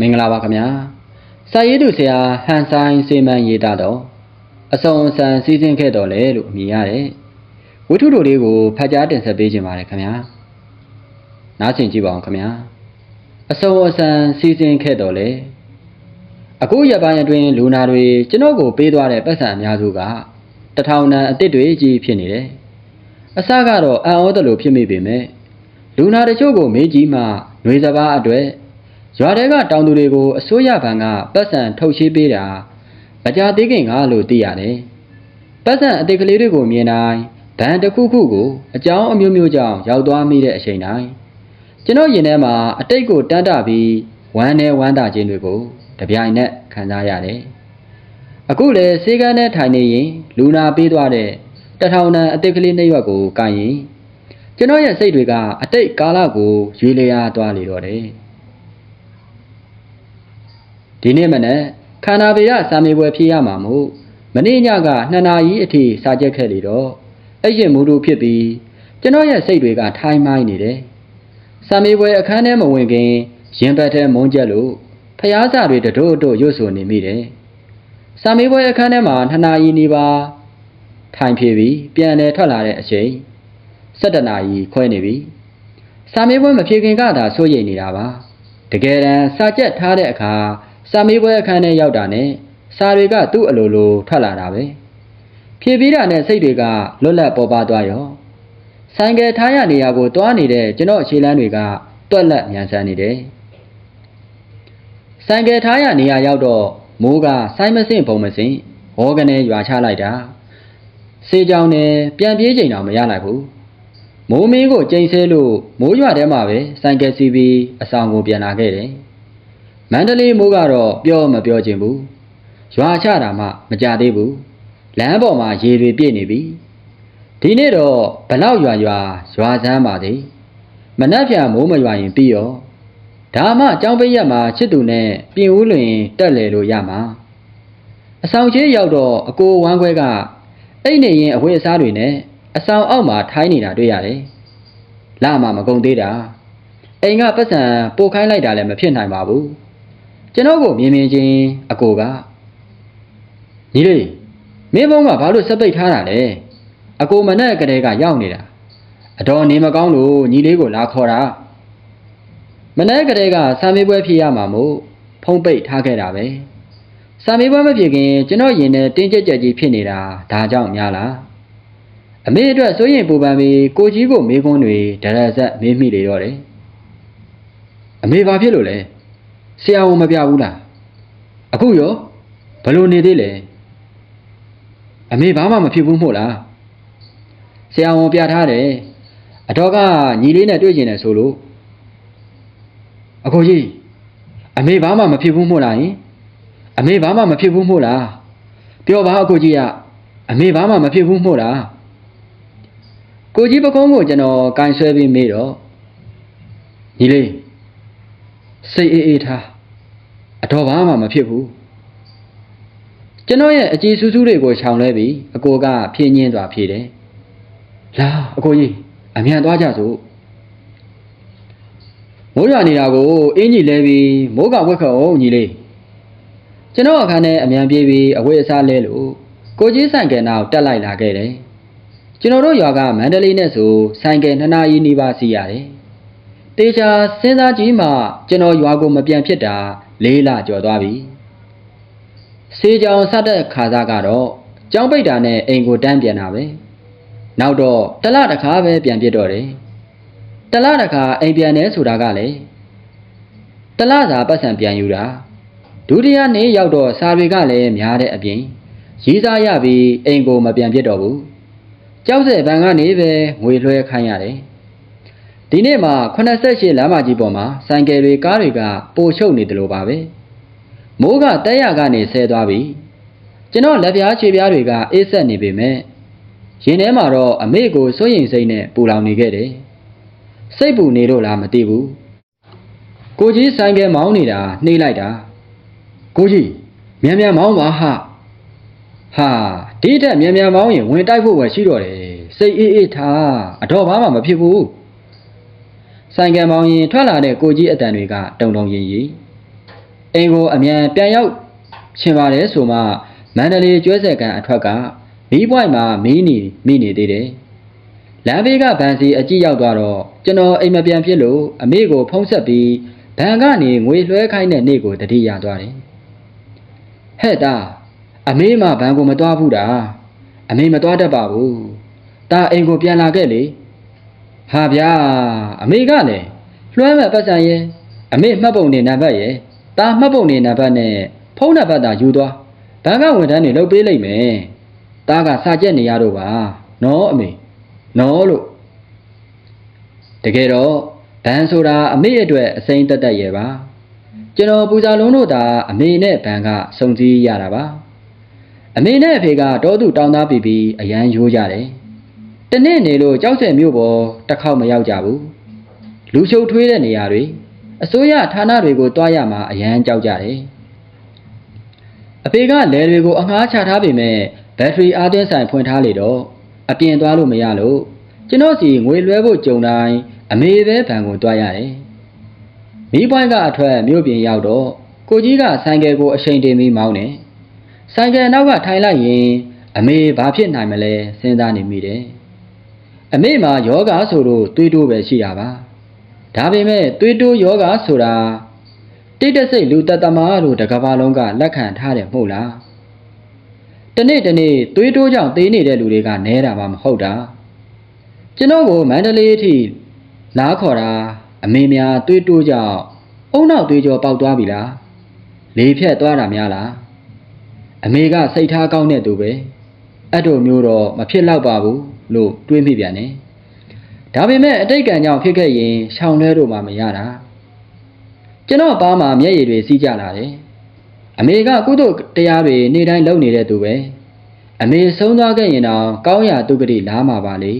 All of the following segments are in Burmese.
မင်္ဂလာပါခင်ဗျာစာရေးသူဆရာဟန်ဆိုင်စေမန်ရေးတာတော့အစုံအစံစီစဉ်ခဲ့တော်လေလို့အမည်ရတယ်ဝတ္ထုတို့လေးကိုဖတ်ကြားတင်ဆက်ပေးခြင်းပါတယ်ခင်ဗျာနားဆင်ကြည့်ပါအောင်ခင်ဗျာအစုံအစံစီစဉ်ခဲ့တော်လေအခုရက်ပိုင်းအတွင်းလူနာတွေကျွန်တော်ကိုပေးသွားတဲ့ပတ်စံအများစုကတထောင်တန်အစ်စ်တွေကြီးဖြစ်နေတယ်အစကတော့အံ့ဩတယ်လို့ဖြစ်မိပေမဲ့လူနာတချို့ကိုမေးကြည့်မှຫນွေစပားအတွက် ရွာတဲကတောင်သူတွေကိုအစိုးရဘဏ်ကပတ်စံထုတ်ရှိပေးတာမကြသေးခင်ကလို့သိရတယ်။ပတ်စံအတိတ်ကလေးတွေကိုမြင်တိုင်းဘဏ်တစ်ခုခုကိုအကြောင်းအမျိုးမျိုးကြောင့်ရောက်သွားမိတဲ့အချိန်တိုင်းကျွန်တော်ရင်ထဲမှာအတိတ်ကိုတန်းတပြီးဝမ်းနဲ့ဝမ်းသာခြင်းတွေကိုတပြိုင်နက်ခံစားရတယ်။အခုလေစေကန်းနဲ့ထိုင်နေရင်လူနာပေးသွားတဲ့တထောင်တန်အတိတ်ကလေးနှိပ်ရွက်ကိုကန်ရင်ကျွန်တော်ရဲ့စိတ်တွေကအတိတ်ကာလကိုရွေလျားသွားလေတော့တယ်။ ဒီနေ့မနေ့ခန္ဓာဗေရစာမေပွဲဖြစ်ရမှာမို့မနေ့ညကနှစ်နာရီအထိစာကြက်ခဲ့လေတော့အဲ့ရှင်မူတူဖြစ်ပြီးကျွန်တော်ရဲ့စိတ်တွေကထိုင်းမိုင်းနေတယ်။စာမေပွဲအခန်းထဲမဝင်ခင်ရင်ဘတ်ထဲမုန်းချက်လို့ဖျားစာတွေတတို့တို့ရွတ်ဆိုနေမိတယ်။စာမေပွဲအခန်းထဲမှာနှစ်နာရီနေပါထိုင်ဖြည့်ပြီးပြန်လဲထွက်လာတဲ့အချိန်7နာရီခွဲနေပြီ။စာမေပွဲမဖြေခင်ကသာစိုးရိမ်နေတာပါ။တကယ်တမ်းစာကြက်ထားတဲ့အခါ စာမေးပွဲအခန်းထဲရောက်တာနဲ့စာတွေကသူ့အလိုလိုထွက်လာတာပဲဖြည့်ပြီးတာနဲ့စိတ်တွေကလွတ်လပ်ပေါ်ပါသွားရောဆိုင်ကယ်ထားရနေရာကိုတွားနေတဲ့ကျွန်တော်အခြေလန်းတွေကတွက်လက်မြန်ဆန်နေတယ်ဆိုင်ကယ်ထားရနေရာရောက်တော့မိုးကဆိုင်းမစင့်ပုံမစင့်ဟောကနေရွာချလိုက်တာစေကြောင်နဲ့ပြန်ပြေးချိန်တော့မရလိုက်ဘူးမိုးမင်းကိုကြိမ်ဆဲလို့မိုးရွာထဲမှာပဲဆိုင်ကယ်စီးပြီးအဆောင်ကိုပြန်လာခဲ့တယ် မန္တလေးမိုးကတော့ပြောမပြောချင်ဘူးရွာချတာမှမကြသေးဘူးလမ်းပေါ်မှာရေတွေပြည့်နေပြီဒီနေ့တော့ဘလောက်ရွာရွာရွာစမ်းပါသေးမနှက်ဖြန်မိုးမရွာရင်ပြီးရောဒါမှအကြောင်းပေးရက်မှာချစ်သူနဲ့ပြင်ဦးလွင်တက်လေလို့ရမှာအဆောင်ချေးရောက်တော့အကိုဝမ်းခွဲကအိတ်နေရင်အဝတ်အစားတွေနဲ့အဆောင်အောက်မှာထိုင်းနေတာတွေ့ရတယ်လာမှမကုန်သေးတာအိမ်ကပတ်စံပို့ခိုင်းလိုက်တာလည်းမဖြစ်နိုင်ပါဘူး ကျွန်တော်ကိုမြင်မြင်ချင်းအကိုကညီလေးမင်းဘုံကဘာလို့စက်ပိတ်ထားတာလဲအကိုမနဲ့ကလေးကရောက်နေတာအတော်နေမကောင်းလို့ညီလေးကိုလာခေါ်တာမနဲ့ကလေးကစာမေးပွဲဖြေရမှာမို့ဖုံးပိတ်ထားခဲ့တာပဲစာမေးပွဲမဖြေခင်ကျွန်တော်ရင်ထဲတင်းကြပ်ကြပ်ကြီးဖြစ်နေတာဒါကြောင့်များလားအမေအတွက်စိုးရင်ပူပန်ပြီးကိုကြီးကိုမေးခွန်းတွေဒရဇက်မေးမိလေတော့တယ်အမေဘာဖြစ်လို့လဲ ဆရာဝန်မပြဘူးလားအခုရောဘလို့နေသေးလဲအမေဘာမှမဖြစ်ဘူးမို့လားဆရာဝန်ပြထားတယ်အတော်ကညီလေးနဲ့တွေ့ကျင်တယ်ဆိုလို့အကိုကြီးအမေဘာမှမဖြစ်ဘူးမို့လားယင်အမေဘာမှမဖြစ်ဘူးမို့လားပြောပါအကိုကြီးကအမေဘာမှမဖြစ်ဘူးမို့လားကိုကြီးပကုံးကိုကျွန်တော်ကန်ဆွဲပြီးမေးတော့ညီလေးစိတ်အေးအေးထား အတော်ဘာမှမဖြစ်ဘူးကျွန်တော်ရဲ့အကြည်စူးစူးတွေကိုခြောင်လဲပြီးအကိုကဖြင်းညင်းစွာဖြေတယ်လာအကိုကြီးအမြန်သွားကြစို့မိုးရွာနေတာကိုအင်းကြီးလဲပြီးမိုးကဝက်ခအောင်ညီလေးကျွန်တော်အခန်းထဲအမြန်ပြေးပြီးအဝတ်အစားလဲလို့ကိုကြီးဆိုင်ကယ်နောက်တက်လိုက်လာခဲ့တယ်ကျွန်တော်တို့ရွာကမန္တလေးနဲ့ဆိုဆိုင်ကယ်နှစ်နာရီနီးပါးစီးရတယ်တေချာစဉ်းစားကြည့်မှကျွန်တော်ရွာကိုမပြန်ဖြစ်တာ လေးလကျော်သွားပြီစေကြောင်ဆက်တဲ့ခါစားကတော့ကြောင်းပိတ်တာနဲ့အိမ်ကိုတန်းပြန်တာပဲနောက်တော့တလတစ်ခါပဲပြန်ပြစ်တော့တယ်တလတစ်ခါအိမ်ပြန်နေဆိုတာကလည်းတလစာပတ်စံပြန်ယူတာဒုတိယနေ့ရောက်တော့စာတွေကလည်းများတဲ့အပြင်ရေးစားရပြီးအိမ်ကိုမပြန်ပြစ်တော့ဘူးကြောက်စဲဘဏ်ကနေပဲငွေလွှဲခိုင်းရတယ် ဒီနေ့မှာ88လမ်းမကြီးပေါ်မှာဆိုင်ကယ်တွေကားတွေကပိုချုပ်နေတယ်လို့ပါပဲမိုးကတက်ရကနေဆဲသွားပြီကျွန်တော်လက်ပြားခြေပြားတွေကအေးဆက်နေပေမဲ့ရင်ထဲမှာတော့အမေကိုစိုးရိမ်စိတ်နဲ့ပူလောင်နေခဲ့တယ်စိတ်ပူနေတော့လားမသိဘူးကိုကြီးဆိုင်ကယ်မောင်းနေတာနှိမ့်လိုက်တာကိုကြီးမြန်မြန်မောင်းပါဟာဟာဒီထက်မြန်မြန်မောင်းရင်ဝင်တိုက်ဖို့ပဲရှိတော့တယ်စိတ်အေးအေးထားအတော့ဘာမှမဖြစ်ဘူး ဆိုင်ကယ်မောင်းရင်ထွက်လာတဲ့ကိုကြီးအတန်တွေကတုံတုံရင်ရင်အိမ်ကိုအမြန်ပြန်ရောက်ချင်ပါတယ်ဆိုမှမန္တလေးကျွဲဆက်ကန်အထွက်ကမီးပွိုင်မှာမီးနေမိနေသေးတယ်လမ်းဘေးကဗန်စီအကြည့်ရောက်သွားတော့ကျွန်တော်အိမ်မပြန်ဖြစ်လို့အမေကိုဖုံးဆက်ပြီးဘဏ်ကနေငွေလွှဲခိုင်းတဲ့နေ့ကိုတတိယသွားတယ်ဟဲ့တာအမေမှဘဏ်ကိုမသွားဘူးတာအမေမသွားတတ်ပါဘူးတာအိမ်ကိုပြန်လာခဲ့လေ ဟာဗျာအမေကလည်းလွှဲမဲ့ပတ်စံရဲ့အမေမှတ်ပုံနေနံပါတ်ရဲ့တာမှတ်ပုံနေနံပါတ်နဲ့ဖုန်းနံပါတ်သာယူသွားဘဏ်ကဝန်ထမ်းတွေလုပ်ပေးလိုက်မယ်တာကစာကျက်နေရတော့ပါနော်အမေနော်လို့တကယ်တော့ဘန်ဆိုတာအမေအတွက်အစိမ့်တက်တက်ရဲ့ပါကျွန်တော်ပူဇာလုံးတို့သာအမေနဲ့ဘန်ကစုံစည်းရတာပါအမေနဲ့အဖေကတောသူတောင်းသားပြီးပြီးအရန်ရိုးကြတယ် တနေ့နေလို့ကြောက်စဲမြို့ပေါ်တစ်ခေါက်မရောက်ကြဘူးလူချုပ်ထွေးတဲ့နေရာတွေအစိုးရဌာနတွေကိုတွားရမှာအရန်ကြောက်ကြတယ်အဖေကလယ်တွေကိုအငှားချထားပေမဲ့ဘက်ထရီအားသွင်းဆိုင်ဖွင့်ထားလေတော့အပြင်သွားလို့မရလို့ကျွန်တော်စီငွေလွှဲဖို့ကြုံတိုင်းအမေပဲဘဏ်ကိုတွားရတယ်။မိပွိုင်းကအထွက်မြို့ပြင်ရောက်တော့ကိုကြီးကဆိုင်ကယ်ကိုအချိန်တင်ပြီးမောင်းတယ်။ဆိုင်ကယ်နောက်ကထိုင်လိုက်ရင်အမေဘာဖြစ်နိုင်မလဲစဉ်းစားနေမိတယ်။ အမေမှာယောဂဆိုလို့တွေးတိုးပဲရှိတာပါ။ဒါပေမဲ့တွေးတိုးယောဂဆိုတာတိတ်တဆိတ်လူတတမားလို့တကဘာလုံးကလက်ခံထားတယ်မဟုတ်လား။တနေ့တနေ့သွေးတိုးကြောင့်သေးနေတဲ့လူတွေကနဲတာမှမဟုတ်တာကျွန်တော်ကိုမန္တလေးအထိလာခေါ်တာအမေများသွေးတိုးကြောင့်အုံနောက်သွေးကြောပေါက်သွားပြီလားလေဖြတ်သွားတာများလားအမေကစိတ်ထားကောင်းတဲ့သူပဲအဲ့တို့မျိုးတော့မဖြစ်တော့ပါဘူး လို့တွေးမိပြန်တယ်ဒါပေမဲ့အတိတ်ကံကြောင့်ဖြစ်ခဲ့ရင်ရှောင်လွဲတော့မှမရတာကျွန်တော်ပါမှာမျက်ရည်တွေစီးကြလာတယ်အမေကကုသိုလ်တရားတွေနေ့တိုင်းလုပ်နေတဲ့သူပဲအမေဆုံးသွားခဲ့ရင်တော့ကောင်းရာတုဂတိလားမှာပါလေ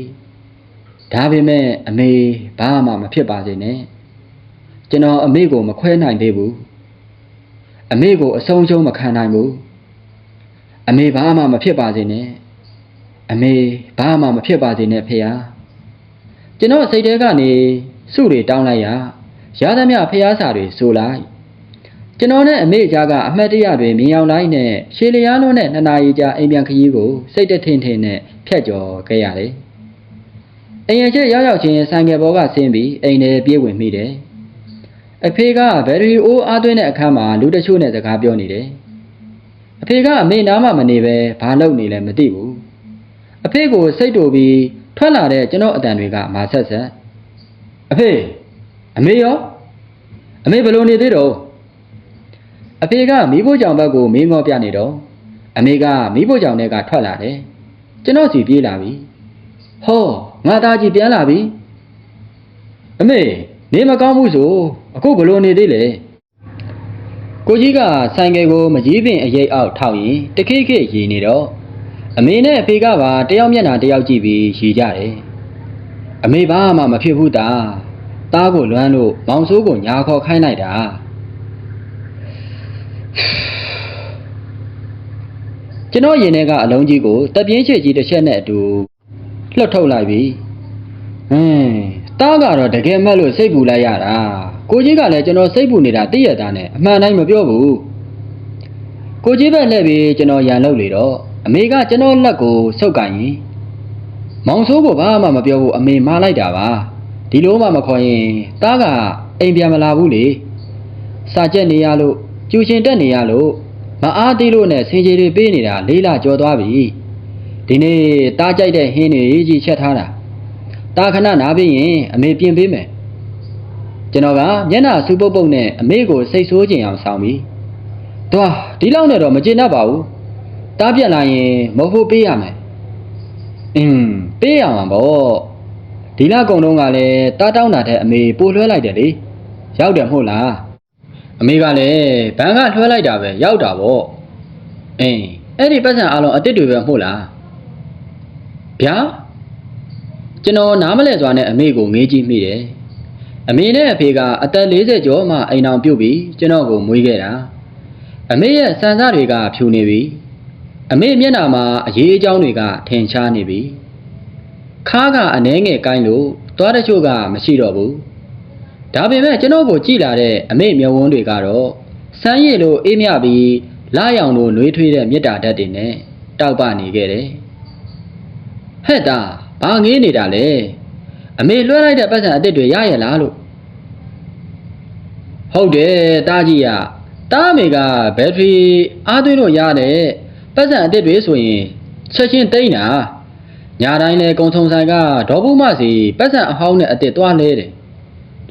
ဒါပေမဲ့အမေဘာမှမဖြစ်ပါစေနဲ့ကျွန်တော်အမေကိုမခွဲနိုင်သေးဘူးအမေကိုအဆုံးရှုံးမခံနိုင်ဘူးအမေဘာမှမဖြစ်ပါစေနဲ့ အမေဘာမှမဖြစ်ပါစေနဲ့ဖေဟာကျွန်တော်စိတ်ထဲကနေစုတွေတောင်းလိုက်ရရသမျှဖះစာတွေဆိုလိုက်ကျွန်တော်နဲ့အမေကြားကအမှတ်တရတွေမြင်အောင်လိုက်နဲ့ရှေလျားလုံးနဲ့နှစ်နာရီကြာအိမ်ပြန်ခရီးကိုစိတ်တထင်ထင်နဲ့ဖြတ်ကျော်ခဲ့ရတယ်။အိမ်ရချက်ရောက်ရောက်ချင်းဆိုင်ကယ်ပေါ်ကဆင်းပြီးအိမ်ထဲပြေးဝင်မိတယ်။အဖေကဘယ်ရီအိုးအားသွင်းတဲ့အခန်းမှာလူတချို့နဲ့စကားပြောနေတယ်။အဖေကအမေနားမှမနေပဲဘာလုပ်နေလဲမသိဘူး။ အဖေကိုစိတ်တူပြီးထွက်လာတဲ့ကျွန်တော်အတန်တွေကမာဆက်ဆက်။အဖေအမေရောအမေဘယ်လိုနေသေးတော့အဖေကမိဖို့ကြောင်ဘက်ကိုမင်းငေါပြနေတော့အမေကမိဖို့ကြောင်ထဲကထွက်လာတယ်ကျွန်တော်စီပြေးလာပြီဟောငါသားကြီးပြန်လာပြီအမေနေမကောင်းဘူးဆိုအခုဘလို့နေသေးလဲကိုကြီးကဆိုင်ကယ်ကိုမကြီးပင်အရေးအောက်ထောက်ရင်တခိခိရီနေတော့ အမေနဲ့အဖေကပါတယောက်မျက်နှာတယောက်ကြည့်ပြီးရီကြတယ်အမေဘာမှမဖြစ်ဘူးတာသားကိုလွမ်းလို့မောင်ဆိုးကိုညာခေါ်ခိုင်းလိုက်တာကျွန်တော်ရင်ထဲကအလုံးကြီးကိုတပြင်းချစ်ကြီးတစ်ချက်နဲ့အတူလွှတ်ထုတ်လိုက်ပြီဟင်းတားကတော့တကယ်မှတ်လို့စိတ်ပူလိုက်ရတာကိုကြီးကလည်းကျွန်တော်စိတ်ပူနေတာတည့်ရတာနဲ့အမှန်တိုင်းမပြောဘူးကိုကြီးပဲလှည့်ပြီးကျွန်တော်ရန်လုပ်လေတော့ အမေကကျွန်တော်လက်ကိုဆုပ်ကန်ရင်မောင်ဆိုးကိုဘာမှမပြောဘူးအမေမားလိုက်တာပါဒီလိုမှမခေါ်ရင်တားကအိမ်ပြန်မလာဘူးလေစာကြက်နေရလို့ကျူရှင်တက်နေရလို့မအားသေးလို့နဲ့ဆင်ကြီးတွေပေးနေတာလေးလာကြော်သွားပြီဒီနေ့တားကြိုက်တဲ့ဟင်းတွေကြီးချက်ထားတာတားခဏနားပြီးရင်အမေပြင်ပေးမယ်ကျွန်တော်ကမျက်နှာစူပုတ်ပုတ်နဲ့အမေကိုစိတ်ဆိုးကျင်အောင်ဆောင်ပြီးသွားဒီလောက်နဲ့တော့မကျေနပ်ပါဘူး တားပြက်လာရင်မဟုတ်ပေးရမယ်အင်းပေးရမှာပေါ့ဒီလကုံတော့ကလည်းတားတောင်းတာတဲ့အမေပို့လွှဲလိုက်တယ်လေရောက်တယ်မဟုတ်လားအမေကလည်းဘန်းကလွှဲလိုက်တာပဲရောက်တာပေါ့အင်းအဲ့ဒီပတ်စံအလုံးအစ်စ်တွေပဲမဟုတ်လားဗျာကျွန်တော်နားမလဲစွာနဲ့အမေကိုငေးကြည့်မိတယ်အမေနဲ့အဖေကအသက်40ကျော်မှအိမ်အောင်ပြုတ်ပြီးကျွန်တော်ကိုမွေးခဲ့တာအမေရဲ့စံစားတွေကဖြူနေပြီ အမေမျက်နှာမှာအရေးအကြောင်းတွေကထင်ရှားနေပြီခါးကအနှဲငယ်ကိုင်းလို့သွားတချို့ကမရှိတော့ဘူးဒါပေမဲ့ကျွန်တော်ကိုကြည်လာတဲ့အမေမျက်ဝန်းတွေကတော့စမ်းရည်လိုအေးမြပြီးလာရောင်လိုနှွေးထွေးတဲ့မြစ်တာဓာတ်တွေနဲ့တောက်ပနေခဲ့တယ်ဟဲ့တာဘာငေးနေတာလဲအမေလွှဲလိုက်တဲ့ပတ်စံအစ်စ်တွေရရလားလို့ဟုတ်တယ်တားကြီးရတားအမေကဘက်ထရီအားသွင်းလို့ရတဲ့ ပတ်စံအစ်စ်တွေဆိုရင်ချက်ချင်းတိမ့်တာညာတိုင်းလဲကုံထုံဆိုင်ကဒေါ်ဘူးမစီပတ်စံအဟောင်းနဲ့အစ်စ်သွားလဲတယ်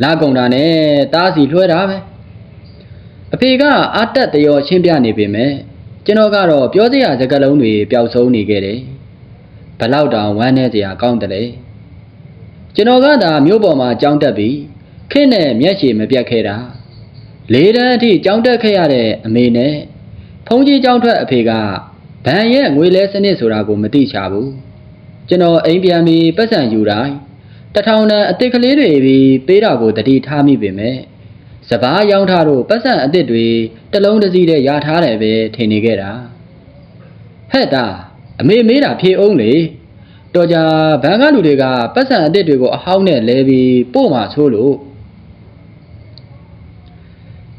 လာကုန်တာနဲ့တားစီလွှဲတာပဲအဖေကအာတက်တရောရှင်းပြနေပေမဲ့ကျွန်တော်ကတော့ပြောစရာစကားလုံးတွေပျောက်ဆုံးနေခဲ့တယ်ဘလောက်တောင်ဝမ်းနေစရာကောင်းတယ်လေကျွန်တော်ကသာမြို့ပေါ်မှာကြောင်းတက်ပြီးခင်းနဲ့မျက်ခြေမပြတ်ခဲ့တာလေးတန်းအထိကြောင်းတက်ခဲ့ရတဲ့အမေနဲ့ဖုန်းကြီးကြောင်းထွက်အဖေက ဗန်ရဲ့ငွေလဲစနစ်ဆိုတာကိုမသိချဘူးကျွန်တော်အိမ်ပြန်ပြီးပတ်စံယူတိုင်းတထောင်တန်အစ်စ်ကလေးတွေပြီးပေးတာကိုတတိထားမိပေမဲ့စပားရောင်းထားတို့ပတ်စံအစ်စ်တွေတစ်လုံးတစ်စီးတဲ့ရထားတယ်ပဲထင်နေခဲ့တာဟဲ့တာအမေမေးတာဖြေအောင်လေတော်ကြဘန်ကလူတွေကပတ်စံအစ်စ်တွေကိုအဟောင်းနဲ့လဲပြီးပို့မှဆိုးလို့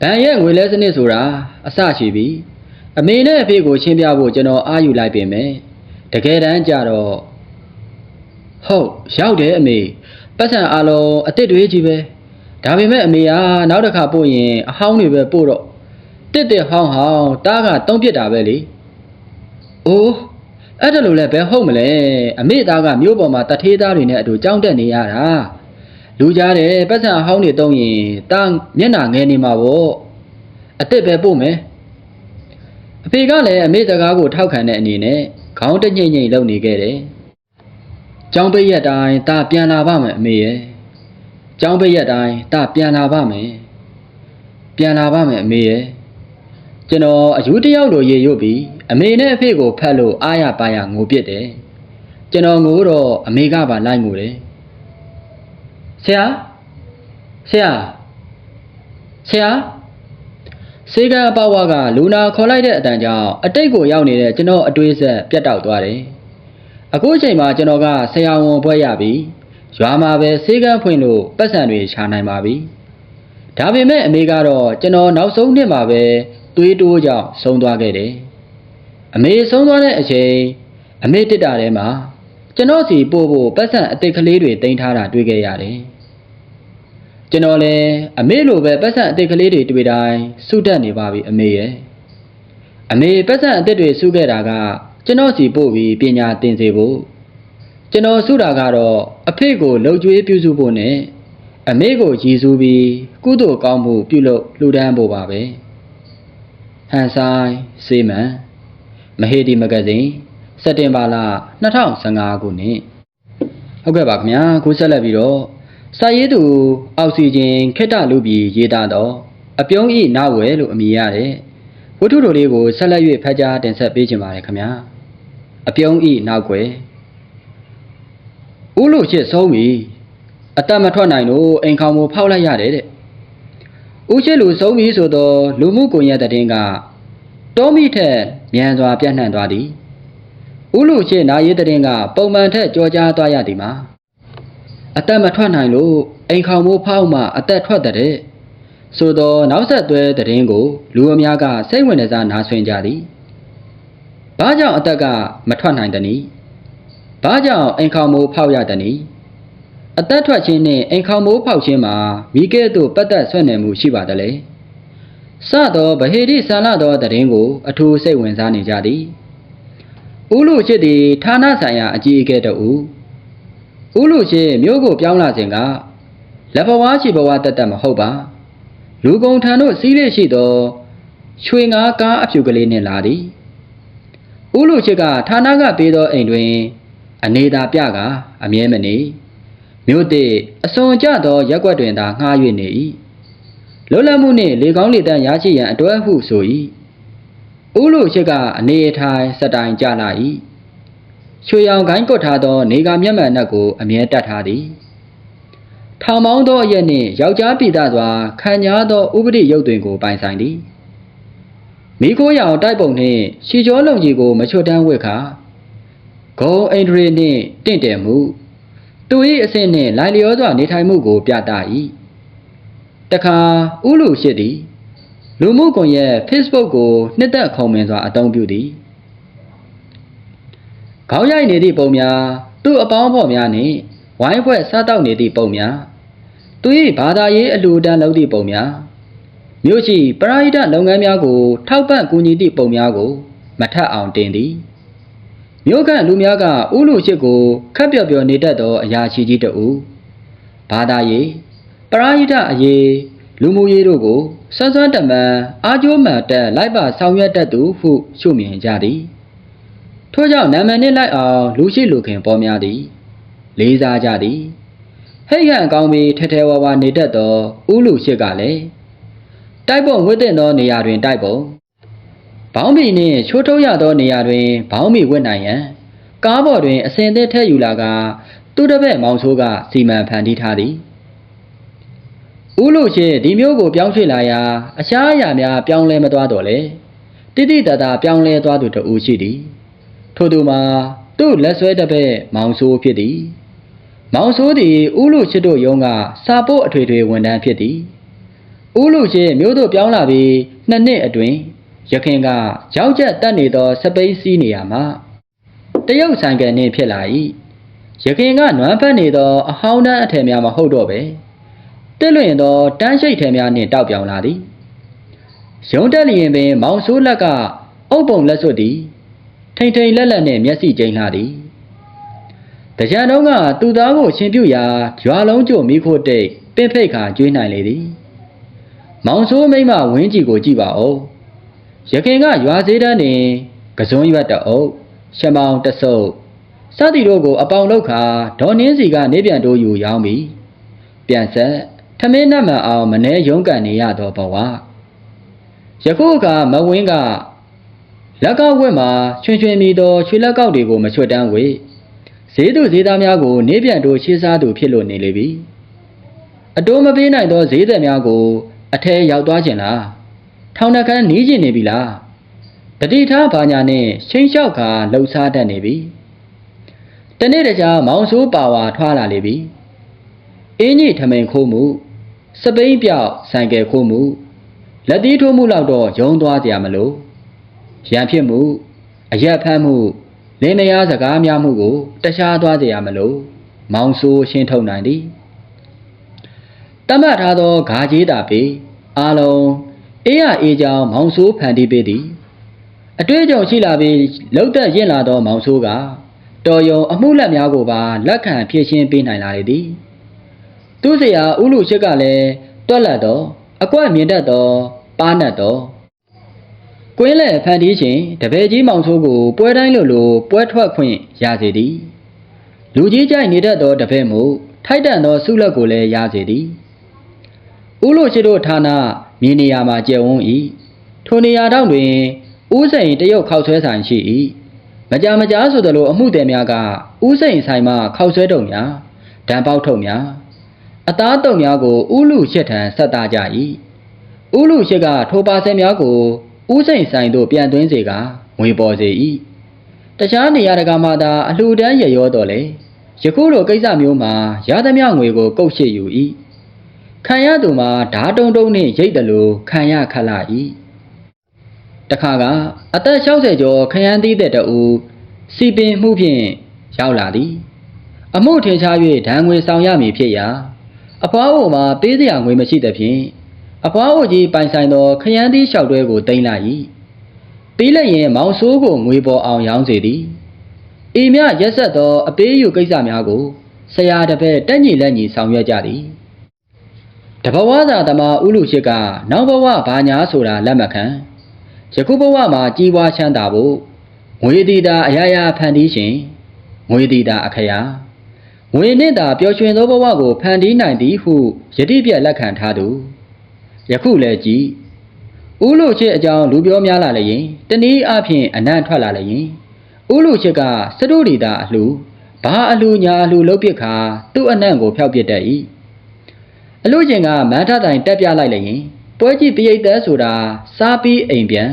ဘန်ရဲ့ငွေလဲစနစ်ဆိုတာအစရှိပြီ အမေနဲ့အဖေကိုရှင်းပြဖို့ကျွန်တော်အားယူလိုက်ပြင်မယ်တကယ်တမ်းကျတော့ဟုတ်ရောက်တယ်အမေပတ်စံအားလုံးအစ်စ်တွေကြီးပဲဒါပေမဲ့အမေကနောက်တစ်ခါပို့ရင်အဟောင်းတွေပဲပို့တော့တစ်တစ်ဟောင်းဟောင်းတားကတုံးပစ်တာပဲလေအိုးအဲ့ဒါလိုလဲဘယ်ဟုတ်မလဲအမေသားကမျိုးပေါ်မှာတထေးသားတွေနဲ့အတူကြောင်းတက်နေရတာလူကြားတယ်ပတ်စံအဟောင်းတွေတုံးရင်တားမျက်နှာငယ်နေမှာပေါ့အစ်စ်ပဲပို့မယ် အဖေကလည်းအမေစကားကိုထောက်ခံတဲ့အနေနဲ့ခေါင်းတညိမ့်ညိမ့်လုပ်နေခဲ့တယ် ကျောင်းပိတ်ရက်တိုင်းตาပြန်လာပါမယ်အမေရဲ့ကျောင်းပိတ်ရက်တိုင်းตาပြန်လာပါမယ်ပြန်လာပါမယ်အမေရဲ့ကျွန်တော်အယူတယောက်လိုရေရွတ်ပြီးအမေနဲ့အဖေကိုဖတ်လို့အားရပါရငိုပြစ်တယ်ကျွန်တော်ငိုတော့အမေကပါလိုက်ငိုတယ်ဆရာဆရာဆရာ စေကအပဝါကလူနာခေါ်လိုက်တဲ့အတန်ကြောင့်အတိတ်ကိုရောက်နေတဲ့ကျွန်တော်အတွေးဆက်ပြတ်တောက်သွားတယ်အခုအချိန်မှာကျွန်တော်ကဆရာဝန်ဘွဲ့ရပြီရွာမှာပဲဆေးကန်းဖွင့်လို့ပတ်စံတွေရှာနိုင်ပါပြီဒါပေမဲ့အမေကတော့ကျွန်တော်နောက်ဆုံးနှစ်မှာပဲသွေးတိုးကြောင့်ဆုံးသွားခဲ့တယ်အမေဆုံးသွားတဲ့အချိန်အမေတစ်တာထဲမှာကျွန်တော်စီပို့ဖို့ပတ်စံအစ်စ်ကလေးတွေတင်ထားတာတွေ့ခဲ့ရတယ် ကျွန်တော်လည်းအမေလိုပဲပတ်စံအစ်စ်ကလေးတွေတွေ့တိုင်းစုတက်နေပါပြီအမေရဲ့အမေပတ်စံအစ်စ်တွေစုခဲ့တာကကျွန်တော်စီပို့ပြီးပညာသင်စေဖို့ကျွန်တော်စုတာကတော့အဖေကိုလှုပ်ကြွေးပြုစုဖို့နဲ့အမေကိုရည်စူးပြီးကုသိုလ်ကောင်းမှုပြုလုပ်လှူဒန်းဖို့ပါပဲဟန်ဆိုင်စေမန်မဟေဒီမဂဇင်းစက်တင်ဘာလ2015ခုနှစ်ဟုတ်ကဲ့ပါခင်ဗျာခုဆက်လက်ပြီးတော့ စာရေးသူအောက်ဆီဂျင်ခက်တလူပြီးရေးသားတော့အပြုံးဤနာဝဲလို့အမည်ရတဲ့ဝတ္ထုတို့လေးကိုဆက်လက်၍ဖတ်ကြားတင်ဆက်ပေးခြင်းပါတယ်ခင်ဗျာအပြုံးဤနောက်ွယ်ဦးလို့ချစ်ဆုံးပြီအတတ်မထွက်နိုင်လို့အိမ်ခေါင်ကိုဖောက်လိုက်ရတယ်တဲ့ဦးချစ်လူဆုံးပြီဆိုတော့လူမှုကွန်ရက်တဲ့င်းကတောမိထက်မြန်စွာပြန့်နှံ့သွားသည်ဦးလို့ချစ်နာရေးတဲ့င်းကပုံမှန်ထက်ကြောကြားသွားရသည်မှာ အတတ်မထွက်နိုင်လို့အိမ်ခေါင်မိုးဖောက်မှအသက်ထွက်တဲ့ဆိုတော့နောက်ဆက်တွဲသတင်းကို လူအများကစိတ်ဝင်စားနားဆွင့်ကြသည်။ဘာကြောင့်အသက်ကမထွက်နိုင်သနည်း။ဘာကြောင့်အိမ်ခေါင်မိုးဖောက်ရသနည်း။အသက်ထွက်ခြင်းနှင့်အိမ်ခေါင်မိုးဖောက်ခြင်းမှာမိကဲ့သို့ပတ်သက်ဆွဲ့နယ်မှုရှိပါသလဲ။စသောဗဟေတိဆန္လသောသတင်းကို အထူးစိတ်ဝင်စားနေကြသည်။ဦးလူချစ်သည်ဌာနဆိုင်ရာအကြီးအကဲတ ဦး။ဦးလူချစ်မြို့ကိုပြောင်းလာစဉ်ကလက်ဘဝရှိဘဝတက်တက်မဟုတ်ပါ။လူကုန်ထံတို့စီးလေရှိသောရွှေငါးကားအဖြူကလေးနှင့်လာသည်။ဦးလူချစ်ကဌာနကပေးသောအိမ်တွင် အနေသာပြကအမြဲမနေမြို့တည်အစွန်ကြသောရက်ွက်တွင်သာငှား၍နေ၏လွတ်လပ်မှုနှင့်လေကောင်းလေတန့်ရရှိရန်အတွက်ဟုဆို၏ဦးလူချစ်ကအနေအထိုင်စတိုင်ကြလာ၏ ရွှေရောင်ကိုင်းကွတ်ထားသော နေကမျက်မှန်နှက်ကိုအမြဲတတ်ထားသည်ထောင်ပေါင်းသောအရက်နှင့်ယောက်ျားပိသားစွာခံညာသောဥပဒေရုပ်တွင်ကိုပိုင်ဆိုင်သည်မိခိုးရောင်တိုက်ပုံနှင့်ရှီကျော်လုံကြီးကိုမချွတ်တန်းဝစ်ခါဂုံအိန္ဒြေနှင့်တင့်တယ်မှုသူ၏အဆင့်နှင့်လိုင်လျောစွာနေထိုင်မှုကိုပြသ၏တခါဥလူရှိသည် လူမှုကွန်ရက် Facebook ကိုနှစ်သက်ခုံမင်စွာအသုံးပြုသည် ခေါင်းရိုက်နေသည့်ပုံများသူ့အပေါင်းဖော်များနှင့်ဝိုင်းဖွဲ့စားတောက်နေသည့်ပုံများသူ၏ဘာသာရေးအလှူဒန်းလုပ်သည့်ပုံများမြို့ရှိပရိဟိတလုပ်ငန်းများကိုထောက်ပံ့ကူညီသည့်ပုံများကို မထပ်အောင်တင်သည်မြို့ကလူများကဥလူရှိကိုခက်ပျော်ပျော်နေတတ်သောအရာရှိကြီးတဦးဘာသာရေးပရိဟိတအရေးလူမှုရေးတို့ကိုစွမ်းစွမ်းတမန်အားကျိုးမှန်တက်လိုက်ပါဆောင်ရွက်တတ်သူဟုရှုမြင်ကြသည် ထို့ကြောင့်နာမည်နှင့်လိုက်အောင်လူရှိလူခင်ပေါ်များသည် လေးစားကြသည်ဟိတ်ဟန်ကောင်းပြီးထဲထဲဝါဝါနေတတ်သောဥလူရှိကလည်းတိုက်ပုံဝတ်တဲ့သောနေရာတွင်တိုက်ပုံဘောင်းဘီနှင့်ချိုးထုတ်ရသောနေရာတွင်ဘောင်းဘီဝတ်နိုင်ရန်ကားပေါ်တွင်အစင်သက်ထည့်ယူလာကသူ့တစ်ပည့်မောင်ဆိုးကစီမံဖန်တီးထားသည်ဦးလို့ချင်းဒီမျိုးကိုပြောင်းရွှေ့လာရာအရှားအရာများပြောင်းလဲမသွားတော့လေတိတိတသာပြောင်းလဲသွားသူတဦးရှိသည် ထို့သူမှာသူ့လက်ဆွဲတစ်ဖက်မောင်ဆိုးဖြစ်သည်မောင်ဆိုးသည်ဦးလူချစ်တို့ယုံကစာပို့အထွေထွေဝန်ထမ်းဖြစ်သည်ဦးလူချစ်မျိုးတို့ပြောင်းလာပြီးနှစ်နှစ်အတွင်းရခင်ကရောက်ချက်တက်နေသောစပိတ်စီးနေရမှာတရုတ်ဆိုင်ကနှင့်ဖြစ်လာ၏ရခင်ကနွမ်းဖက်နေသောအဟောင်းတန်းအထည်များမဟုတ်တော့ပဲတက်လွင်သောတန်းရှိတ်ထည်များနှင့်တောက်ပြောင်လာသည်ရုံတက်လျင်ပင် မောင်ဆိုးလက်ကအုပ်ပုံလက်စွပ်သည် ထိန်ထိန်လက်လက်နှင့်မျက်စိကျိန်းလာသည်တကြံတုံးကသူ့သားကိုရှင်ပြုရာရွာလုံးကျို့မိခိုးတိတ်ပင့်ဖိတ်ခါကျွေးနိုင်လေသည်မောင်ဆိုးမိမဝင်းကြီးကိုကြည့်ပါဦးရခင်ကရွာသေးတန်းတွင်ကစွန်းရွက်တအုပ်ရှမောင်တဆုပ်စသည်တို့ကိုအပေါင်လောက်ခါဒေါ်နှင်းစီကနေပြန်တိုးယူရောင်းပြီးပြန်ဆက်ထမင်းနတ်မှန်အောင်မနှဲရုံးကန်နေရသောဘဝယခုအခါမဝင်းက လက်ကဝက်မှာချွင်ချွင်မီသောရွှေလက်ကောက်တွေကိုမချွတ်တန်းဝေဈေးသူဈေးသားများကိုနေပြန်တိုးရှေးစားသူဖြစ်လို့နေလေပြီအတိုးမပေးနိုင်သောဈေးသက်များကို အထဲရောက်သွားခြင်းလားထောင်နှကန်းနီးကျင်နေပြီလားတတိထားဘာညာနဲ့ရှိန်လျှောက်ခါလှုပ်ရှားတတ်နေပြီတနေ့တခြားမောင်ဆိုးပါဝါထွားလာလေပြီအင်းကြီးထမိန်ခိုးမှုစပိန်ပြောက်ဆိုင်ကယ်ခိုးမှုလက်သီးထိုးမှုလောက်တော့ယုံသွားကြမလို့ ရန်ဖြစ်မှုအရက်ဖမ်းမှုလင်းမယားစကားများမှုကိုတခြားသွားကြရမလို့မောင်ဆိုးရှင်းထုတ်နိုင်သည်တမတ်ထားသောဂါကြီးတာပေအာလုံးအေးရအေးချောင်းမောင်ဆိုးဖန်တီးပေးသည်အတွေ့အကြုံရှိလာပြီးလှုပ်သက်ရင်လာသောမောင်ဆိုးကတော်ယုံအမှုလက်များကိုပါလက်ခံဖြည့်ရှင်းပေးနိုင်လာလေသည်သူ့ဆရာဦးလူရှိကလည်းတွက်လက်တော့အကွက်မြင်တတ်တော့ပါနတ်တော့ ကွင်းလဲဖန်တီးခြင်းတပည့်ကြီးမောင်ဆိုးကိုပွဲတိုင်းလိုလိုပွဲထွက်ခွင့်ရစေသည် လူကြီးကြိုက်နေတတ်သောတပည့်မှုထိုက်တန်သောဆုလက်ကိုလည်းရစေသည်ဦးလိုရှိတို့ဌာနမြေနေရာမှာကျယ်ဝန်း၏ထိုနေရာတောင်တွင်ဦးစိန်တရုတ်ခောက်ဆွဲဆိုင်ရှိ၏မကြမကြားဆိုသလိုအမှုသည်များကဦးစိန်ဆိုင်မှခောက်ဆွဲတုံများဒံပေါက်ထုံများအသားတုံများကိုဦးလူရှစ်ထံဆက်သားကြ၏ဦးလူရှစ်ကထိုပါဆယ်များကို ဦးစိန်ဆိုင်သို့ပြန်သွင်းစေကငွေပေါ်စေ၏တခြားနေရာတကာမှသာအလှူဒန်းရရောတော်လေယခုလိုကိစ္စမျိုးမှာရသမျှငွေကိုကုတ်ရှိယူ၏ခံရသူမှာဓာတုံတုံနှင့်ရိတ်တယ်လို့ခံရခက်လာ၏တခါကအသက်60ကျော်ခရမ်းသီးတဲ့တူစီပင်မှုဖြင့်ရောက်လာသည် အမှုထင်ရှား၍ဒဏ်ငွေဆောင်ရမည်ဖြစ်ရာအဖွားအိုမှာပေးစရာငွေမရှိသဖြင့် အဖွားအိုကြီးပိုင်ဆိုင်သောခရမ်းသီးလျှောက်တွဲကိုတင်လာ၏ပြီးလျင်မောင်ဆိုးကိုငွေပေါ်အောင်ရောင်းစေသည်ဤမြရက်ဆက်သောအပေးယူကိစ္စများကိုဆရာတစ်ဖက်တက်ညီလက်ညီဆောင်ရွက်ကြသည်တဘဝသာသမာဥလူရှိကနောက်ဘဝဘာညာဆိုတာလက်မခံယခုဘဝမှာကြီးပွားချမ်းသာဖို့ငွေတီတာအရာရာဖန်တီးခြင်းငွေတီတာအခရာငွေနှင့်သာပျော်ရွှင်သောဘဝကိုဖန်တီးနိုင်သည်ဟုယတိပြက်လက်ခံထားသူ ယခုလည်းကြည်ဥလူချစ်အကြောင်းလူပြောများလာလည်းရင်တနည်းအားဖြင့်အနံ့ထွက်လာလည်းရင်ဥလူချစ်ကစတုရီတာအလှူဘာအလှူညာအလှူလုပ်ပစ်ခါသူ့အနံ့ကိုဖျောက်ပစ်တတ်၏အလှူချင်းကမန်းထတိုင်တက်ပြလိုက်လည်းရင်ပွဲကြည့်တရိတ်သက်ဆိုတာစားပြီးအိမ်ပြန်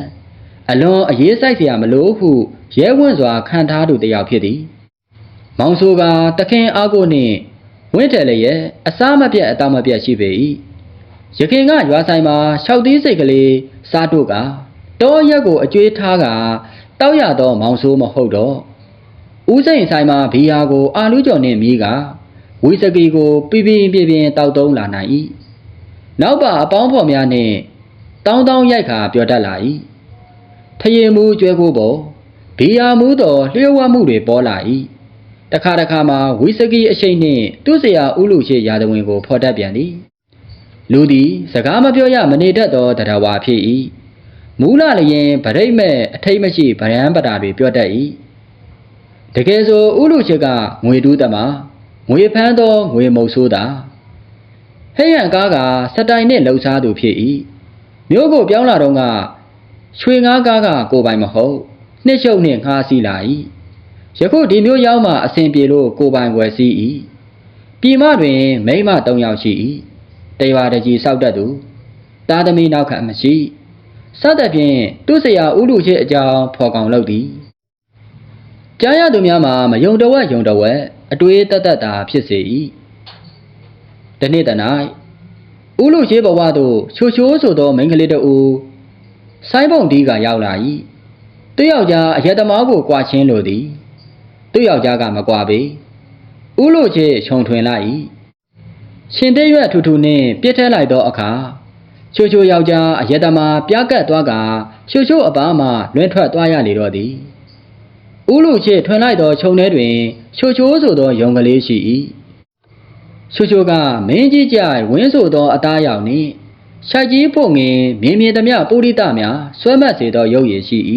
အလွန်အရေးစိုက်စရာမလိုဟုရဲဝင့်စွာခံထားသူတယောက်ဖြစ်သည်မောင်ဆိုးကတခင်အားကိုနှင့်ဝင့်တယ်လည်းရဲ့အစားမပြတ်အတောင်မပြတ်ရှိပေ၏ ရခင်ကရွာဆိုင်မှာရှောက်သီးစိတ်ကလေးစားတို့ကတောရက်ကိုအကျွေးထားကတောက်ရတော့မောင်ဆိုးမဟုတ်တော့ဦးစိန်ဆိုင်မှာဘီယာကို အာလူကျော်နဲ့မြေးကဝီစကီကိုပြပြင်းပြပြင်းတောက်သုံးလာနိုင်၏နောက်ပါအပေါင်းဖော်များနဲ့တောင်းတောင်းရိုက်ခါပြောတတ်လာ၏ထရင်မူကျွဲကိုပေါ်ဘီယာမူတော်လျှို့ဝှက်မှုတွေပေါ်လာ၏တခါတခါမှာဝီစကီအရှိန်နှင့်သူ့ဆရာဦးလူရှိရာဇဝင်ကိုဖော်တတ်ပြန်သည် လူသည်စကားမပြောရမနေတတ်သောတရားဝါဖြစ်၏မူလလျင်ဗရိတ်မဲ့အထိတ်မရှိဗရန်ပတာတွေပြောတတ်၏တကယ်ဆိုဥလူချစ်ကငွေတူးသမားငွေဖမ်းသောငွေမုတ်ဆိုးတာဟဲ့ရန်ကားကစတိုင်နှင့်လှုပ်ရှားသူဖြစ်၏မြို့ကိုပြောင်းလာတော့ကရွှေငါးကားကကိုပိုင်မဟုတ်နှစ်ချုပ်နှင့်ငှားစီးလာ၏ယခုဒီမျိုးရောက်မှအစဉ်ပြေလို့ကိုပိုင်ဝယ်စည်း၏ပြည်မတွင်မိန်းမ၃ယောက်ရှိ၏ တရွာတကြီးစောက်တတ်သူသားသမီးနောက်ခံမရှိစသဖြင့်သူ့ဆရာဦးလူချစ်အကြောင်းဖော်ကောင်လုပ်သည်ကြားရသူများမှာမယုံတဝက်ယုံတဝက်အတွေးတတ်တတ်တာဖြစ်စေ၏တနေ့တ၌ဦးလူချစ်ဘဝသို့ချိုချိုးဆိုသောမိန်းကလေးတဦးဆိုင်းပုံဒီကရောက်လာ၏သူယောက်ျားအရက်သမားကိုကြွာချင်းလိုသည်သူယောက်ျားကမကွာပေဦးလူချစ်ခြုံထွင်လိုက်၏ ရှင်သေးရွက်ထူထူနှင့်ပြစ်ထဲလိုက်သောအခါချိုချိုယောက်ျားအရက်သမားပြားကတ်သွားကချိုချိုအပားမှလွင်ထွက်သွားရလေတော့သည်ဦးလူချစ်ထွင်လိုက်သောခြုံထဲတွင်ချိုချိုဆိုသောယုံကလေးရှိ၏ချိုချိုကမင်းကြီးကြိုင်ဝင်းဆိုသောအသားရောင်နှင့်ရှိုက်ကြီးဖို့ငင်မြင်းမြင်းသမျှပုရိသများဆွဲမတ်စေသောရုပ်ရည်ရှိ၏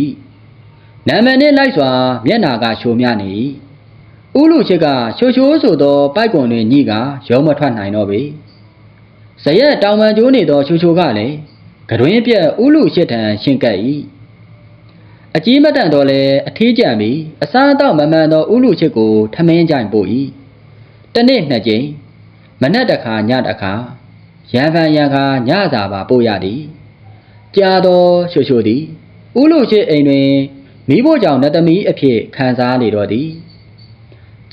နာမည်နှင့်လိုက်စွာမျက်နာကရှိုးမြနေ၏ ဥလူချစ်ကရှိုးရှိုးဆိုသောပိုက်ကွန်တွင်ညိကရုံးမထွက်နိုင်တော့ပေဇရက်တောင်ပန်ကျိုးနေသောချိုချိုကလည်းကတွင်ပြက်ဥလူချစ်ထံရှင်းကပ်၏အကြီးမတန်တော့လဲအထီးကျန်ပြီးအစားအသောက်မမှန်သောဥလူချစ်ကိုထမင်းကြိုင်ပို့၏တနေ့နှစ်ကြိမ်မနက်တစ်ခါညတစ်ခါရံဖန်ရံခါညစာပါပို့ရသည်ကြာသောချိုချိုသည်ဥလူချစ်အိမ်တွင်မိဖို့ကြောင့်နတ်သမီးအဖြစ်ခံစားနေတော့သည်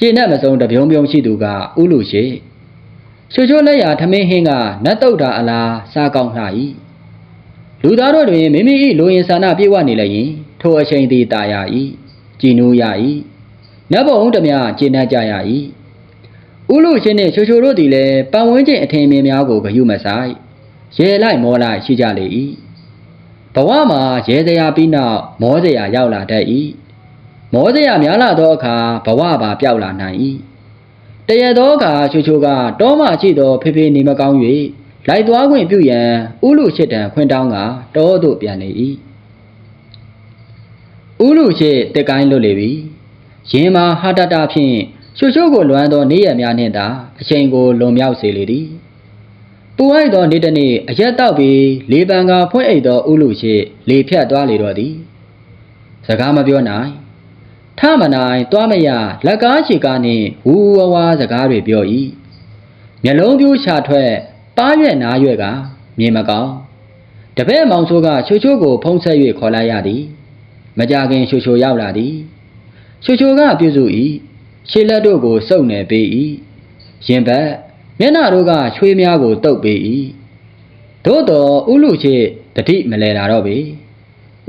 ကျင့်နဲ့မဆုံးတပြုံပြုံရှိသူကဥလူရှိချိုချိုလက်ရာထမင်းဟင်းကနတ်တုတ်တာအလားစားကောင်းလှ၏လူသားတို့တွင်မိမိ၏လိုရင်ဆန္ဒပြည့်ဝနေလျင်ထိုအချိန်သည်တာယာ၏ကြည်နူးရ၏နတ်ဘုံတမျှကျင့်တတ်ကြရ၏ဥလူရှင်နှင့်ချိုချိုတို့သည်လည်းပတ်ဝန်းကျင်အထင်မြင်များကိုဂရုမစိုက်ရဲလိုက်မောလိုက်ရှိကြလေ၏ဘဝမှာရဲစရာပြီးနောက်မောစရာရောက်လာတတ်၏ မောစရာများလာသောအခါဘဝပါပျောက်လာနိုင်၏တရသောအခါချိုချိုကတောမှရှိသောဖေဖေနေမကောင်း၍လိုက်သွားခွင့်ပြုရန်ဥလူရှိတံခွင့်တောင်းကတောသို့ပြန်လေ၏ဥလူရှိတက်ကိုင်းလွတ်လေပြီရင်မှာဟာတတာဖြင့်ချိုချိုကိုလွမ်းသောနေရများနှင့်သာအချိန်ကိုလွန်မြောက်စေလေသည်ပူအိုက်သောနေ့တစ်နေ့အရက်တောက်ပြီးလေပံကဖွင့်အိတ်သောဥလူရှိလေဖြတ်သွားလေတော့သည်စကားမပြောနိုင် ထမနိုင်သွားမရလက်ကားချီကားနှင့်ဝူဝဝါစကားတွေပြော၏မျက်လုံးပြူးချထွက်ပါးရွက်နားရွက်ကမြင်မကောင်းတပည့်မောင်ဆိုးကချိုချိုကိုဖုံးဆက်၍ခေါ်လိုက်ရသည်မကြခင်ချိုချိုရောက်လာသည်ချိုချိုကပြုစု၏ရှေ့လက်တို့ကိုစုပ်နယ်ပေး၏ရင်ဘတ်မျက်နှာတို့ကချွေးများကိုတုပ်ပေး၏သို့တော်ဥလူချေတတိမလဲတာတော့ပေ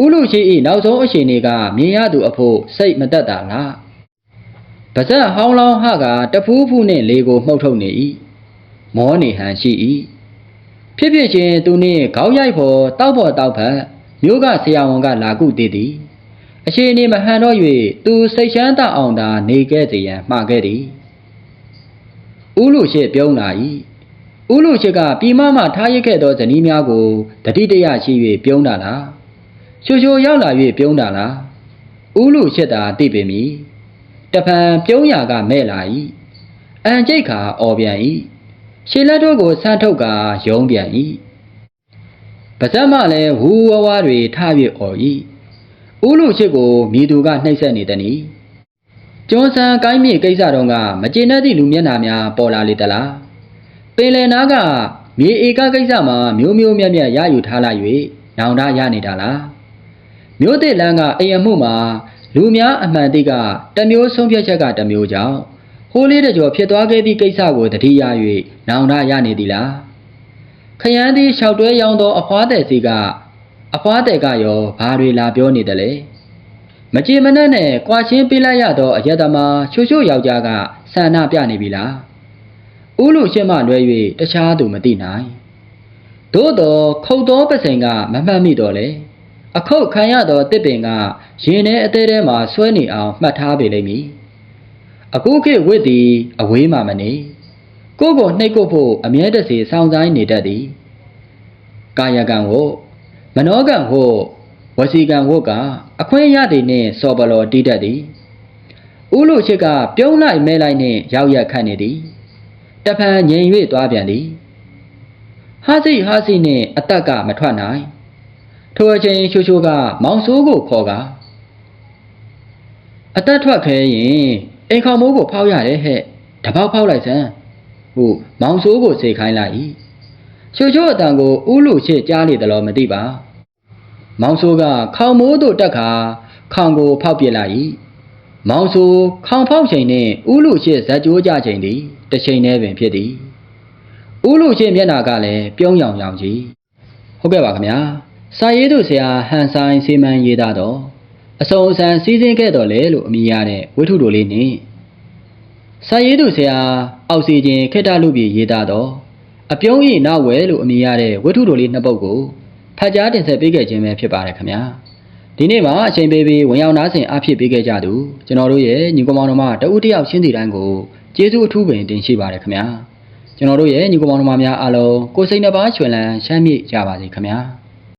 ဥလူချေ၏နောက်ဆုံးအချိန်တွေကမြင်ရသူအဖို့စိတ်မတက်တာလားပါဇက်ဟောင်းလောင်းဟကတဖူးဖူးနှင့်လေကိုမှုတ်ထုတ်နေ၏မောနေဟန်ရှိ၏ဖြစ်ဖြစ်ချင်းသူနှင့်ခေါင်းရိုက်ဖို့တောက်ဖို့တောက်ဖက်မြို့ကဆရာဝန်ကလာကုတည်သည်အခြေအနေမဟန်တော့၍သူစိတ်ချမ်းသာအောင်သာနေခဲ့စေရန်မှာခဲ့သည်ဥလူရှိပြုံးလာ၏ဥလူရှိကပြည်မမှထားရခဲ့သောဇနီးများကိုတတိတရရှိ၍ပြုံးတာလား ချိုချိုရောက်လာ၍ပြုံးတာလားဥလူရှိတာသိပေမည်တဖန်ပြုံးရာကမဲ့လာ၏အန်ကျိတ်ခါအော်ပြန်၏ရှေလက်တို့ကိုဆန်းထုတ်ကာယုံပြန်၏ပါဇက်မှလည်းဝူဝဝါတွေထ၍အော်၏ဥလူချစ်ကိုမြည်သူကနှိပ်စက်နေသည်။ကျွန်းဆန်းကိုင်းမြေကိစ္စတော့ကမကျေနပ်သည့်လူမျက်နှာများပေါ်လာလေသလား။ပင်လယ်နားကမြေဧကကိစ္စမှာမျိုးမျိုးမြတ်မြတ်ရယူထားလိုက်၍နောင်တရနေတာလား။ မျိုးသစ်လန်းကအိမ်အမှုမှာလူများအမှန်တိကတမျိုးဆုံးဖြတ်ချက်ကတမျိုးကြောင့်ဟိုးလေးတကြောဖြစ်သွားခဲ့သည့်ကိစ္စကိုတတိယ၍နောင်တရနေသည်လား။ကခရမ်းသည်လျှောက်တွဲရောင်းသောအဖွားတဲ့စီကအဖွားတဲ့ကရောဘာတွေလာပြောနေတယ်လဲမကြည်မနှက်နဲ့ကွာချင်းပေးလိုက်ရသောအယက်သမားချိုချိုယောက်ျားကဆန္ဒပြနေပြီလားဥလူရှင်းမလွဲ၍တခြားသူမသိနိုင်သို့တော့ခုတ်သောပစိန်ကမမှတ်မိတော့လေ အခုတ်ခံရသောတစ်ပင်ကရင်ထဲအသေးထဲမှာဆွဲနေအောင်မှတ်ထားပေလိမ့်မည်အခုခေတ်ဝစ်သည်အဝေးမှမနေကိုယ့်ကိုနှိပ်ကုတ်ဖို့အမြဲတစေစောင့်ဆိုင်နေတတ်သည်ကာယကံဝမနောကံဝဝစီကံဝကအခွင့်ရသည်နှင့်စော်ဘလော်တီးတတ်သည်ဥလူချစ်ကပြုံးလိုက်မဲလိုက်နှင့်ရောက်ရက်ခတ်နေသည်တဖန်ငြိမ်၍သွားပြန်သည်ဟာစီဟာစီနှင့်အတက်ကမထွက်နိုင် ထိုအချိန်ချိုချိုကမောင်ဆိုးကိုခေါ်ကအသက်ထွက်ခဲရင်အိမ်ခေါမိုးကိုဖောက်ရတယ်ဟဲ့တပေါက်ဖောက်လိုက်စမ်းဟုမောင်ဆိုးကိုစေခိုင်းလိုက်၏ချိုချိုအတန်ကိုဥလူရှိကြားနေတယ်လို့မသိပါမောင်ဆိုးကခေါင်မိုးတို့တက်ခါခေါင်ကိုဖောက်ပြစ်လိုက်၏မောင်ဆိုးခေါင်ဖောက်ချိန်နှင့်ဥလူရှိဇက်ကြိုးကြချိန်သည်တစ်ချိန်တည်းပင်ဖြစ်သည်ဥလူရှိမျက်နာကလည်းပြုံးရောင်ရောင်ကြီးဟုတ်ကဲ့ပါခင်ဗျာ စာရေးသူဆရာဟန်ဆိုင်စီမံရေးသားတော့အစုံအစံစီးစင်းခဲ့တော်လေလို့အမည်ရတဲ့ဝိထုတို့လေးနှင့်စာရေးသူဆရာအောက်ဆီဂျင်ခေတ္တလူပြည်ရေးသားတော့အပြုံးဤနောက်ဝဲလို့အမည်ရတဲ့ဝတ္ထုတော်လေးနှစ်ပုဒ်ကိုဖတ်ကြားတင်ဆက်ပေးခဲ့ခြင်းပဲဖြစ်ပါတယ်ခင်ဗျာဒီနေ့မှာအချိန်ပေးပြီးဝင်ရောက်နားဆင်အားဖြစ်ပေးခဲ့ကြသူကျွန်တော်တို့ရဲ့ညီကောင်မောင်တို့မှတဦးတယောက်ချင်းစီတိုင်းကိုကျေးဇူးအထူးပင်တင်ရှိပါတယ်ခင်ဗျာကျွန်တော်တို့ရဲ့ညီကောင်မောင်တို့များအားလုံးကိုယ်စိတ်နှပါချွင်လန်းချမ်းမြေ့ကြပါစေခင်ဗျာ